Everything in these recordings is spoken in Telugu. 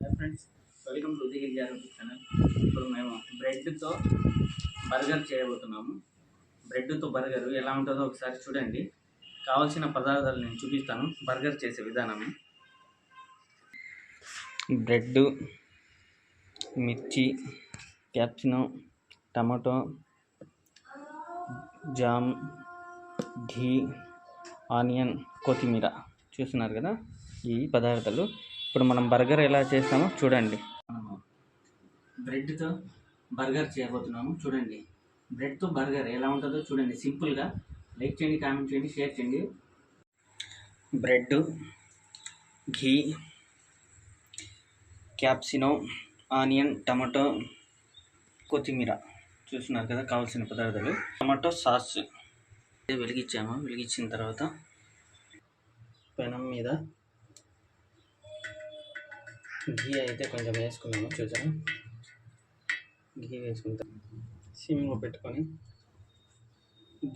Friends welcome to the hill channel ఇప్పుడు మేము బ్రెడ్తో బర్గర్ చేయబోతున్నాము. బ్రెడ్తో బర్గర్ ఎలా ఉంటుందో ఒకసారి చూడండి. కావాల్సిన పదార్థాలు నేను చూపిస్తాను. బర్గర్ చేసే విధానం బ్రెడ్ మిర్చి capsicum tomato jam ghee onion కొత్తిమీర. చూస్తున్నారు కదా? ఈ పదార్థాలు. ఇప్పుడు మనం బర్గర్ ఎలా చేస్తామో చూడండి. బ్రెడ్తో బర్గర్ చేయబోతున్నాము. చూడండి. బ్రెడ్తో బర్గర్ ఎలా ఉంటుందో చూడండి. సింపుల్గా లైక్ చేయండి కామెంట్ చేయండి షేర్ చేయండి. Bread ghee capsicum onion tomato కొత్తిమీర. చూస్తున్నారు కదా కావాల్సిన పదార్థాలు. Tomato sauce. వెలిగించాము. వెలిగించిన తర్వాత పెనం మీద ఘీ అయితే కొంచెం వేసుకున్నాము చూసారా ఘీ వేసుకుంటాం. సిమ్లో పెట్టుకొని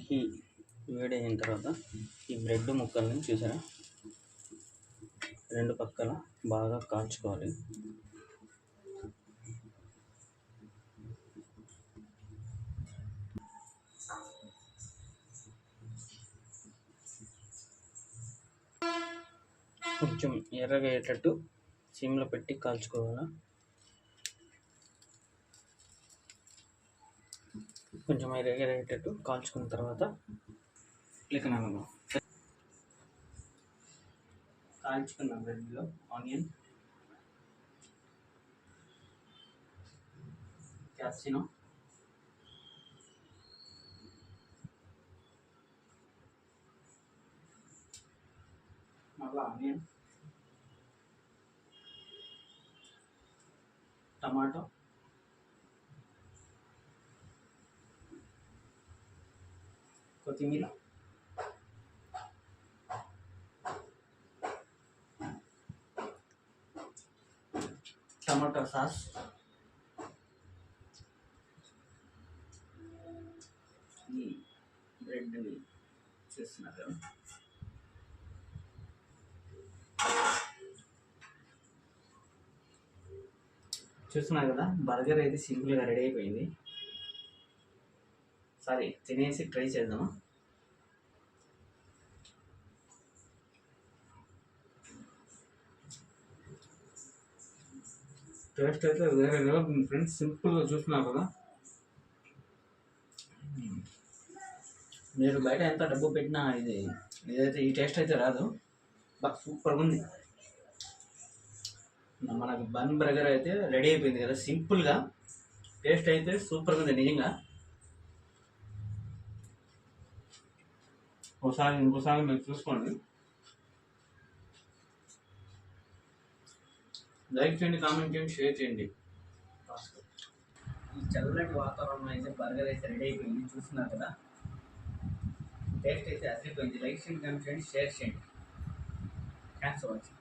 ఘీ వేడి అయిన తర్వాత ఈ బ్రెడ్ ముక్కల్ని చూసారా? రెండు పక్కల బాగా కాల్చుకోవాలి. కొంచెం ఎర్రగా అయ్యేటట్టు సిమ్లో పెట్టి కాల్చుకోవాలా? కొంచెం ఎర్రగా కాల్చుకున్న తర్వాత లేకనాలను కాల్చుకున్న బ్రెడ్లో ఆనియన్. క్యాప్సినో మళ్ళీ ఆనియన్. టమాటో. కొత్తిమీర. Tomato sauce. ఈ బ్రెడ్ని చేస్తున్నారు. కదా చూస్తున్నారు కదా బర్గర్ అయితే సింపుల్గా రెడీ అయిపోయింది. సారీ తినేసి ట్రై చేద్దామా? టేస్ట్ అయితే వేరే లెవెల్ ఫ్రెండ్స్ సింపుల్గా చూస్తున్నారు కదా. మీరు బయట ఎంత డబ్బు పెట్టినా ఇది ఇదైతే ఈ టేస్ట్ అయితే రాదు. బాగా సూపర్గా ఉంది. మనకు బన్ బర్గర్ అయితే రెడీ అయిపోయింది కదా సింపుల్గా టేస్ట్ అయితే సూపర్గా ఉంది నిజంగా. ఒకసారి ఇంకోసారి మీరు చూసుకోండి. లైక్ చేయండి కామెంట్ చేయండి షేర్ చేయండి. ఈ చల్లటి వాతావరణం అయితే బర్గర్ అయితే రెడీ అయిపోయింది చూస్తున్నారు కదా. టేస్ట్ అయితే అదిరిపోయింది. లైక్ చేయండి కామెంట్ చేయండి షేర్ చేయండి. Thanks for watching